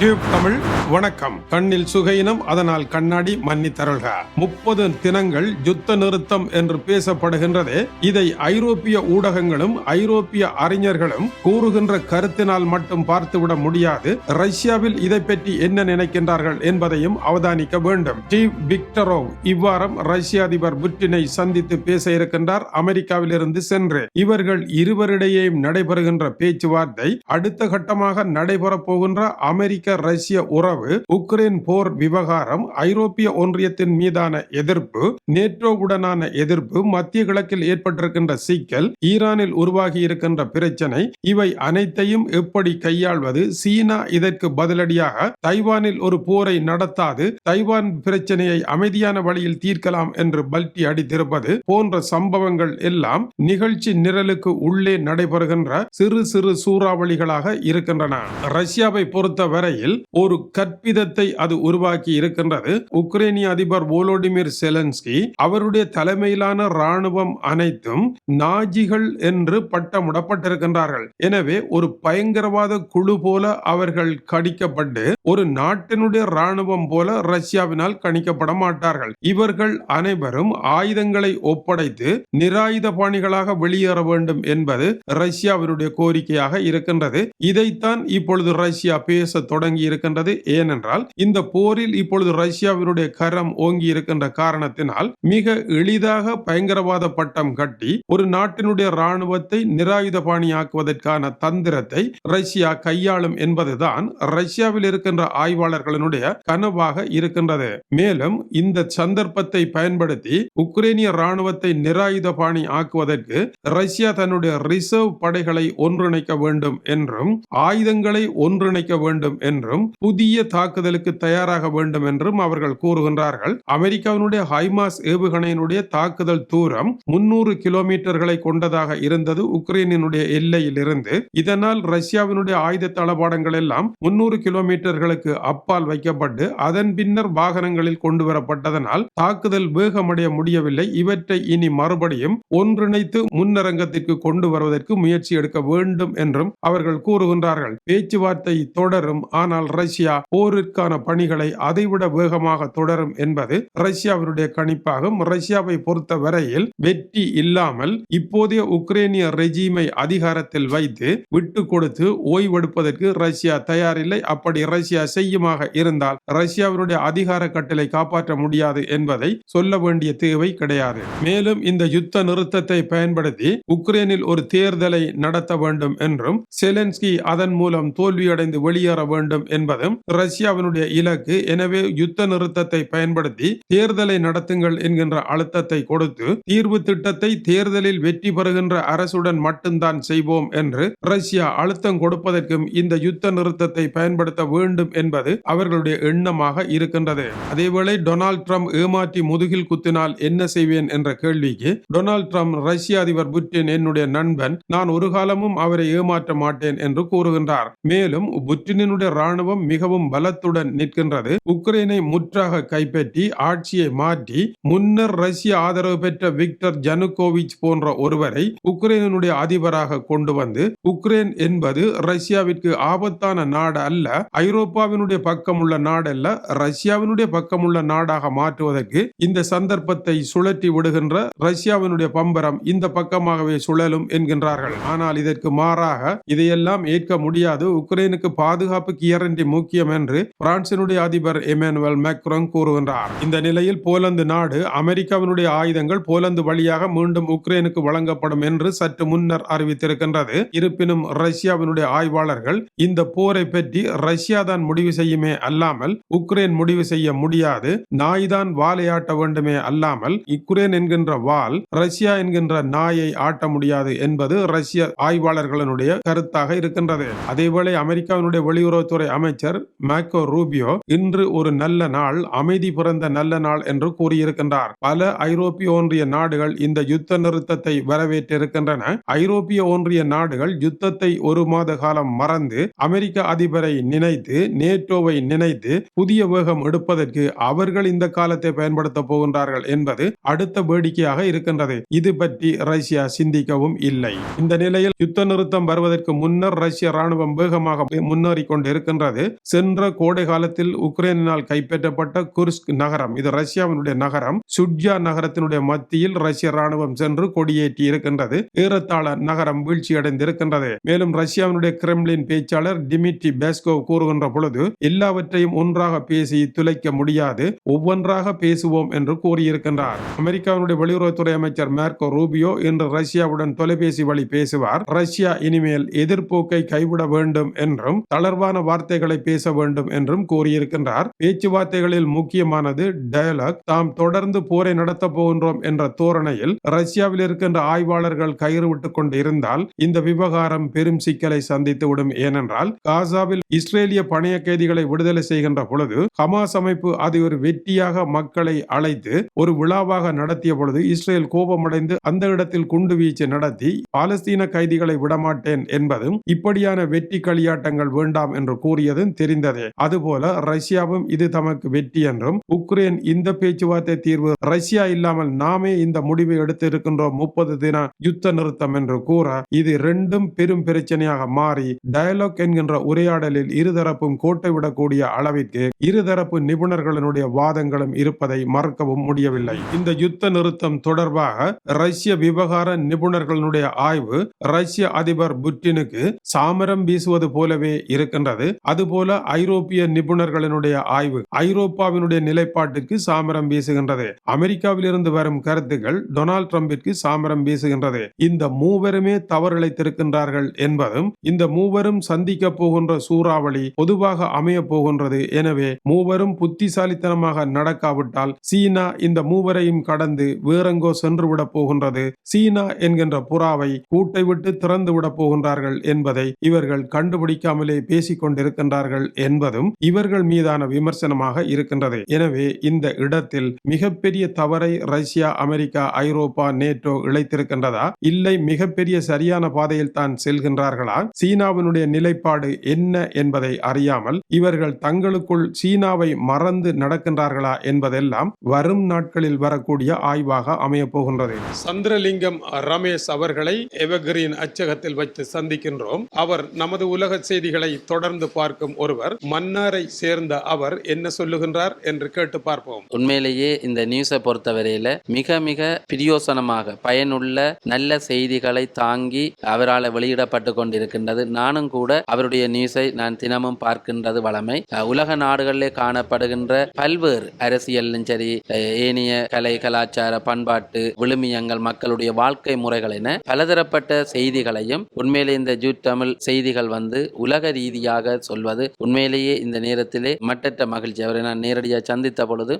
Tube Tamil வணக்கம். கண்ணில் சுகையினம் அதனால் கண்ணாடி மன்னித்தருள்க. முப்பது தினங்கள் யுத்த நிறுத்தம் என்று பேசப்படுகின்றதே. இதை ஐரோப்பிய ஊடகங்களும் ஐரோப்பிய அறிஞர்களும் கூறுகின்ற கருத்தினால் மட்டும் பார்த்துவிட முடியாது. ரஷ்யாவில் இதை பற்றி என்ன நினைக்கின்றார்கள் என்பதையும் அவதானிக்க வேண்டும். ஸ்டீவ் விக்டரோவ் இவ்வாரம் ரஷ்ய அதிபர் புட்டினை சந்தித்து பேச இருக்கின்றார். அமெரிக்காவில் இருந்து சென்று இவர்கள் இருவரிடையே நடைபெறுகின்ற பேச்சுவார்த்தை அடுத்த கட்டமாக நடைபெறப் போகின்ற அமெரிக்க அமெரிக்க ரஷ்ய உறவு உக்ரைன் போர் விவகாரம் ஐரோப்பிய ஒன்றியத்தின் மீதான எதிர்ப்பு நேட்டோவுடனான எதிர்ப்பு மத்திய கிழக்கில் ஏற்பட்டிருக்கின்ற சிக்கல் ஈரானில் உருவாகி இருக்கின்ற பிரச்சனை இவை அனைத்தையும் எப்படி கையாள்வது? சீனா இதற்கு பதிலடியாக தைவானில் ஒரு போரை நடத்தாது தைவான் பிரச்சனையை அமைதியான வழியில் தீர்க்கலாம் என்று பல்டி அடித்திருப்பது போன்ற சம்பவங்கள் எல்லாம் நிகழ்ச்சி நிரலுக்கு உள்ளே நடைபெறுகின்ற சிறு சிறு சூறாவளிகளாக இருக்கின்றன. ரஷ்யாவை பொறுத்தவரை வரையில் ஒரு கற்பிதத்தை அது உருவாக்கி இருக்கின்றது. உக்ரைனிய அதிபர் ஓலோடிமிர் செலன்ஸ்கி அவருடைய தலைமையிலான ராணுவம் அனைத்தும் நாஜிகள் என்று பட்டமிடப்பட்டிருக்கின்றார்கள். எனவே ஒரு பயங்கரவாத குழு போல அவர்கள் கடிக்கப்பட்டு ஒரு நாட்டினுடைய ராணுவம் போல ரஷ்யாவினால் கணிக்கப்பட மாட்டார்கள். இவர்கள் அனைவரும் ஆயுதங்களை ஒப்படைத்து நிராயுத பாணிகளாக வெளியேற வேண்டும் என்பது ரஷ்யாவினுடைய கோரிக்கையாக இருக்கின்றது. இதைத்தான் இப்பொழுது ரஷ்யா பேச தொடங்கி தொடங்கி இருக்கின்றது ஏனென்றால் இந்த போரில் இப்பொழுது ரஷ்யாவினுடைய கரம் ஓங்கி இருக்கின்ற காரணத்தினால் மிக எளிதாக பயங்கரவாத பட்டம் கட்டி ஒரு நாட்டினுடைய ராணுவத்தை நிராயுத பாணியாக்குவதற்கான தந்திரத்தை ரஷ்யா கையாளும் என்பதுதான் ரஷ்யாவில் இருக்கின்ற ஆய்வாளர்களினுடைய கனவாக இருக்கின்றது. மேலும் இந்த சந்தர்ப்பத்தை பயன்படுத்தி உக்ரைனிய ராணுவத்தை நிராயுத பாணி ஆக்குவதற்கு ரஷ்யா தன்னுடைய ரிசர்வ் படைகளை ஒன்றிணைக்க வேண்டும் என்றும் ஆயுதங்களை ஒன்றிணைக்க வேண்டும் என்றும் என்றும் புதிய தாக்குதலுக்கு தயாராக வேண்டும் என்றும் அவர்கள் கூறுகின்றார்கள். அமெரிக்காவினுடைய ஹைமாஸ் ஏவுகணையினுடைய தாக்குதல் தூரம் முன்னூறு கிலோமீட்டர்களை கொண்டதாக இருந்தது. உக்ரைனினுடைய எல்லையில் இருந்து இதனால் ரஷ்யாவினுடைய ஆயுத தளபாடங்கள் எல்லாம் முன்னூறு கிலோமீட்டர்களுக்கு அப்பால் வைக்கப்பட்டு அதன் பின்னர் வாகனங்களில் கொண்டு வரப்பட்டதனால் தாக்குதல் வேகமடைய முடியவில்லை. இவற்றை இனி மறுபடியும் ஒன்றிணைத்து முன்னரங்கத்திற்கு கொண்டு வருவதற்கு முயற்சி எடுக்க வேண்டும் என்றும் அவர்கள் கூறுகின்றார்கள். பேச்சுவார்த்தை தொடரும் ஆனால் ரஷ்யா போரிற்கான பணிகளை அதைவிட வேகமாக தொடரும் என்பது ரஷ்யாவினுடைய கணிப்பாகும். ரஷ்யாவை பொறுத்த வரையில் வெற்றி இல்லாமல் இப்போதைய உக்ரைனிய ரெஜீமை அதிகாரத்தில் வைத்து விட்டு கொடுத்து ஓய்வெடுப்பதற்கு ரஷ்யா தயாரில்லை. அப்படி ரஷ்யா செய்யுமாக இருந்தால் ரஷ்யாவினுடைய அதிகார கட்டளை காப்பாற்ற முடியாது என்பதை சொல்ல வேண்டிய தேவை கிடையாது. மேலும் இந்த யுத்த நிறுத்தத்தை பயன்படுத்தி உக்ரைனில் ஒரு தேர்தலை நடத்த வேண்டும் என்றும் செலன்ஸ்கி அதன் மூலம் தோல்வியடைந்து வெளியேற வேண்டும் என்பதும் ரஷ்யாவினுடைய இலக்கு. எனவே யுத்த நிறுத்தத்தை பயன்படுத்தி தேர்தலை நடத்துங்கள் என்கின்ற அழுத்தத்தை கொடுத்து தீர்வு திட்டத்தை தேர்தலில் வெற்றி பெறுகின்ற அரசுடன் மட்டும்தான் செய்வோம் என்று ரஷ்யா அழுத்தம் கொடுப்பதற்கும் இந்த யுத்த நிறுத்தத்தை பயன்படுத்த வேண்டும் என்பது அவர்களுடைய எண்ணமாக இருக்கின்றது. அதேவேளை டொனால்ட் ட்ரம்ப் ஏமாற்றி முதுகில் குத்தினால் என்ன செய்வேன் என்ற கேள்விக்கு டொனால்ட் ட்ரம்ப் ரஷ்ய அதிபர் புட்டின் என்னுடைய நண்பன் நான் ஒரு காலமும் அவரை ஏமாற்ற மாட்டேன் என்று கூறுகின்றார். மேலும் புட்டினுடைய ராணுவம் மிகவும் பலத்துடன் நிற்கின்றது. உக்ரைனை முற்றாக கைப்பற்றி ஆட்சியை மாற்றி முன்னர் ரஷ்ய ஆதரவு பெற்ற விக்டர் ஜனுகோவிச் போன்ற ஒருவரை உக்ரைனுடைய அதிபராக கொண்டு வந்து உக்ரைன் என்பது ரஷ்யாவிற்கு ஆபத்தான நாடு அல்ல ஐரோப்பாவினுடைய பக்கம் உள்ள நாடல்ல ரஷ்யாவினுடைய பக்கம் உள்ள நாடாக மாற்றுவதற்கு இந்த சந்தர்ப்பத்தை சுழற்றி விடுகின்ற ரஷ்யாவினுடைய பம்பரம் இந்த பக்கமாகவே சுழலும் என்கின்றார்கள். ஆனால் இதற்கு மாறாக இதையெல்லாம் ஏற்க முடியாது. உக்ரைனுக்கு பாதுகாப்புக்கு கியரண்டி முக்கியம் என்று பிரான்சினுடைய அதிபர் எமானுவல் மேக்ரோங் கூறுகின்றார். இந்த நிலையில் போலந்து நாடு அமெரிக்காவினுடைய ஆயுதங்கள் போலந்து வழியாக மீண்டும் உக்ரைனுக்கு வழங்கப்படும் என்று சற்று முன்னர் அறிவித்திருக்கின்றது. இருப்பினும் ரஷ்யாவினுடைய ஆய்வாளர்கள் இந்த போரை பற்றி ரஷ்யா தான் முடிவு செய்யுமே அல்லாமல் உக்ரைன் முடிவு செய்ய முடியாது நாய்தான் வாலை ஆட்ட வேண்டுமே அல்லாமல் உக்ரைன் என்கின்ற வால் ரஷ்யா என்கின்ற நாயை ஆட்ட முடியாது என்பது ரஷ்ய ஆய்வாளர்களுடைய கருத்தாக இருக்கின்றது. அதேவேளை அமெரிக்காவினுடைய வெளியுறவுத்துறை அமைச்சர் மேக்கோ ரூபியோ இன்று ஒரு நல்ல நாள் அமைதி பிறந்த நல்ல நாள் என்று கூறியிருக்கின்றார். பல ஐரோப்பிய ஒன்றிய நாடுகள் இந்த யுத்த நிறுத்தத்தை வரவேற்றிருக்கின்றன. ஐரோப்பிய ஒன்றிய நாடுகள் யுத்தத்தை ஒரு மாத காலம் மறந்து அமெரிக்க அதிபரை நினைத்து நேட்டோவை நினைத்து புதிய வேகம் எடுப்பதற்கு அவர்கள் இந்த காலத்தை பயன்படுத்த போகின்றார்கள் என்பது அடுத்த வேடிக்கையாக இருக்கின்றது. இது பற்றி ரஷ்யா சிந்திக்கவும் இல்லை. இந்த நிலையில் யுத்த நிறுத்தம் வருவதற்கு முன்னர் ரஷ்ய ராணுவம் வேகமாக முன்னேறி கொண்டு இருக்கின்றது. சென்ற கோடை காலத்தில் உக்ரைனினால் கைப்பற்றப்பட்ட குர்ஸ்க் நகரம் இது ரஷ்யாவினுடைய நகரம். சுட்ஜா நகரத்தினுடைய மத்தியில் ரஷ்ய ராணுவம் சென்று கொடியேற்றி இருக்கின்றது. ஏறத்தாழ நகரம் வீழ்ச்சியடைந்திருக்கின்றது. மேலும் ரஷ்யாவினுடைய கிரெம்லின் பேச்சாளர் டிமிட்ரி பேஸ்கோவ் கூறுகின்ற பொழுது எல்லாவற்றையும் ஒன்றாக பேசி துளைக்க முடியாது ஒவ்வொன்றாக பேசுவோம் என்று கூறியிருக்கின்றார். அமெரிக்காவினுடைய வெளியுறவுத்துறை அமைச்சர் மேர்கோ ரூபியோ இன்று ரஷ்யாவுடன் தொலைபேசி வழி பேசுவார். ரஷ்யா இனிமேல் எதிர்ப்போக்கை கைவிட வேண்டும் என்றும் தளர்வான வார்த்தைகளை பேச வேண்டும் என்றும் கூறியிருக்கின்றார். பேச்சுவார்த்தைகளில் முக்கியமானது டயலாக் தாம் தொடர்ந்து போரை நடத்தப் போகின்றோம் என்ற தோரணையில் ரஷ்யாவில் இருக்கின்ற ஆய்வாளர்கள் கயிறு விட்டுக் கொண்டு இருந்தால் இந்த விவகாரம் பெரும் சிக்கலை சந்தித்துவிடும் ஏனென்றால் காசாவில் இஸ்ரேலிய பணைய கைதிகளை விடுதலை செய்கின்ற பொழுது ஹமாஸ் அமைப்பு அதை ஒரு வெற்றியாக மக்களை அழைத்து ஒரு விழாவாக நடத்திய பொழுது இஸ்ரேல் கோபமடைந்து அந்த இடத்தில் குண்டு வீச்சு நடத்தி பாலஸ்தீன கைதிகளை விடமாட்டேன் என்பதும் இப்படியான வெற்றி களியாட்டங்கள் வேண்டாம் என்று கூறியதும் தெரிந்ததே. அதுபோல ரஷ்யாவும் இது தமக்கு வெற்றி என்றும் உக்ரைன் இந்த பேச்சுவார்த்தை தீர்வு ரஷ்யா இல்லாமல் நாமே இந்த முடிவை எடுத்திருக்கின்றோம் முப்பது தின யுத்த நிறுத்தம் என்று கூற இது ரெண்டும் பெரும் பிரச்சனையாக மாறி டயலாக் என்கின்ற உரையாடலில் இருதரப்பும் கோட்டை விடக்கூடிய அளவிற்கு இருதரப்பு நிபுணர்களினுடைய வாதங்களும் இருப்பதை மறக்கவும் முடியவில்லை. இந்த யுத்த நிறுத்தம் தொடர்பாக ரஷ்ய விவகார நிபுணர்களுடைய ஆய்வு ரஷ்ய அதிபர் புட்டினுக்கு சாமரம் வீசுவது போலவே இருக்கின்றது. அதுபோல ஐரோப்பிய நிபுணர்களினுடைய ஆய்வு ஐரோப்பாவினுடைய நிலைப்பாட்டுக்கு சாமரம் வீசுகின்றது. அமெரிக்காவிலிருந்து வரும் கருத்துக்கள் டொனால்ட் ட்ரம்பிற்கு சாமரம் வீசுகின்றது. இந்த மூவருமே தவறிழைத்திருக்கின்றார்கள் என்பதும் இந்த மூவரும் சந்திக்க போகின்ற சூறாவளி பொதுவாக அமைய போகின்றது. எனவே மூவரும் புத்திசாலித்தனமாக நடக்காவிட்டால் சீனா இந்த மூவரையும் கடந்து வேறெங்கோ சென்று விட போகின்றது. சீனா என்கின்ற புறாவை கூட்டை விட்டு திறந்து விட போகின்றார்கள் என்பதை இவர்கள் கண்டுபிடிக்காமலே பேசிக் இருக்கின்றார்கள் என்பதும் இவர்கள் மீதான விமர்சனமாக இருக்கின்றது. எனவே இந்த இடத்தில் மிகப்பெரிய தவறை ரஷ்யா அமெரிக்கா ஐரோப்பா நேட்டோ இழைத்திருக்கின்றதா? இல்லை மிகப்பெரிய சரியான பாதையில் தான் செல்கின்றார்களா? சீனாவினுடைய நிலைப்பாடு என்ன என்பதை அறியாமல் இவர்கள் தங்களுக்குள் சீனாவை மறந்து நடக்கின்றார்களா என்பதெல்லாம் வரும் நாட்களில் வரக்கூடிய ஆய்வாக அமையப் போகின்றது. சந்திரலிங்கம் ரமேஷ் அவர்களை எவர்கிரீன் அச்சகத்தில் வைத்து சந்திக்கின்றோம். அவர் நமது உலக செய்திகளை தொடர்ந்து பார்க்கும் ஒருவர் மன்னாரை சேர்ந்த அவர் என்ன சொல்லுகின்றார் என்று கேட்டு பார்ப்போம். உண்மையிலேயே இந்த நியூஸை பொறுத்தவரையில மிக மிக பிரியோசனமாக பயனுள்ள நல்ல செய்திகளை தாங்கி அவரால் வெளியிடப்பட்டு கொண்டிருக்கின்றது. நானும் கூட அவருடைய நியூஸை நான் தினமும் பார்க்கின்றது வளமை. உலக நாடுகளிலே காணப்படுகின்ற பல்வேறு அரசியலும் சரி அஹ் ஏனைய கலை கலாச்சார பண்பாட்டு விழுமியங்கள் மக்களுடைய வாழ்க்கை முறைகள் என பலதரப்பட்ட செய்திகளையும் உண்மையிலே இந்த ஜூ தமிழ் செய்திகள் வந்து உலக ரீதியாக சொல்வது. உண்மையிலேயே இந்த நேரத்திலே மட்டற்ற மகிழ்ச்சி. அவரை நான் நேரடியாக சந்தித்த பொழுது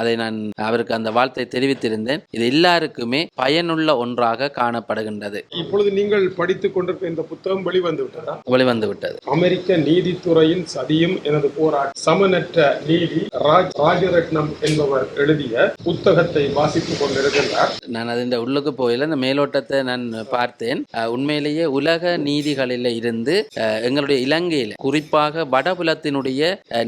அதை நான் அவருக்கு அந்த வாழ்த்தை தெரிவித்திருந்தேன். இது எல்லாருக்குமே பயனுள்ள ஒன்றாக காணப்படுகின்றது. இப்பொழுது நீங்கள் படித்துக் கொண்டிருக்க இந்த புத்தகம் வெளிவந்து விட்டதா? வெளிவந்து விட்டது. அமெரிக்க நீதித்துறையின் சதியும் எனது போராட்டம் சமனற்ற நீதி ராஜ் ராஜரட்னம் என்பவர் எழுதிய புத்தகத்தை வாசித்துக் கொண்டிருக்கின்றார். நான் அது இந்த உள்ளுக்கு போயில இந்த மேலோட்டத்தை நான் பார்த்தேன். உண்மையிலேயே உலக நீதிகளில் இருந்து எங்களுடைய இலங்கையில் குறிப்பாக வடபுலத்தினுடைய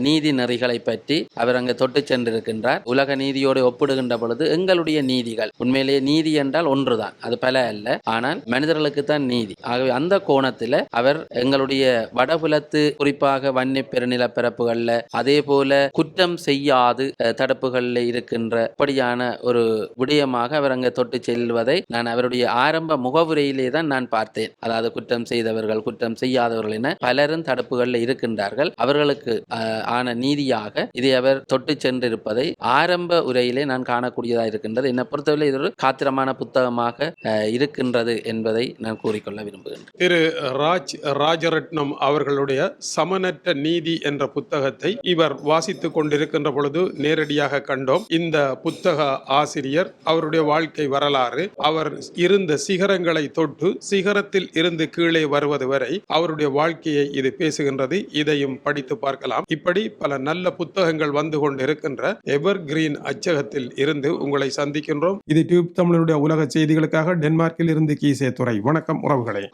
நீதி நெறிகளை பற்றி அவர் அங்கு தொட்டு சென்றிருக்கின்றார். உலக நீதியோடு ஒப்பிடுகின்ற பொழுது எங்களுடைய நீதிகள் உண்மையிலேயே நீதி என்றால் ஒன்றுதான் அது பல அல்ல ஆனால் மனிதர்களுக்கு தான் நீதி. ஆகவே அந்த கோணத்தில் அவர் எங்களுடைய வடபுலத்து குறிப்பாக வன்னி பெருநில பிறப்புகளில் அதே போல குற்றம் செய்யாது தடுப்புகளில் இருக்கின்ற அப்படியான ஒரு விடயமாக அவர் அங்கு தொட்டு செல்வதை நான் அவருடைய ஆரம்ப முகவுரையிலே தான் நான் பார்த்தேன். அதாவது குற்றம் செய்தவர்கள் குற்றம் செய்யாதவர்கள் என பலரும் தடுப்புகளில் இருக்கின்றார்கள். அவர்களுக்கு ஆன நீதியாக இதை அவர் தொட்டு சென்றிருப்பதை ஆரம்ப உரையிலே நான் காணக்கூடியதாக இருக்கின்றது. என்னை பொறுத்தவரை இது ஒரு காத்திரமான புத்தகமாக இருக்கின்றது என்பதை நான் கூறிக்கொள்ள விரும்புகின்றேன். திரு ராஜ் ராஜரட்னம் அவர்களுடைய சமனற்ற நீதி என்ற புத்தகத்தை இவர் வாசித்துக் கொண்டிருக்கின்ற பொழுது நேரடியாக கண்டோம். இந்த புத்தக ஆசிரியர் அவருடைய வாழ்க்கை வரலாறு அவர் இருந்த சிகரங்களை தொட்டு சிகரத்தில் இருந்து கீழே வருவது வரை அவருடைய வாழ்க்கையை இது பேசுகின்றது. இதையும் படித்து பார்க்கலாம். இப்படி பல நல்ல புத்தகங்கள் வந்து கொண்டிருக்கின்ற எவர் கிரீன் அச்சகத்தில் இருந்து உங்களை சந்திக்கின்றோம். இது டியூப் தமிழனுடைய உலக செய்திகளுக்காக டென்மார்க்கில் இருந்து கீசே துறை வணக்கம் உறவுகளே.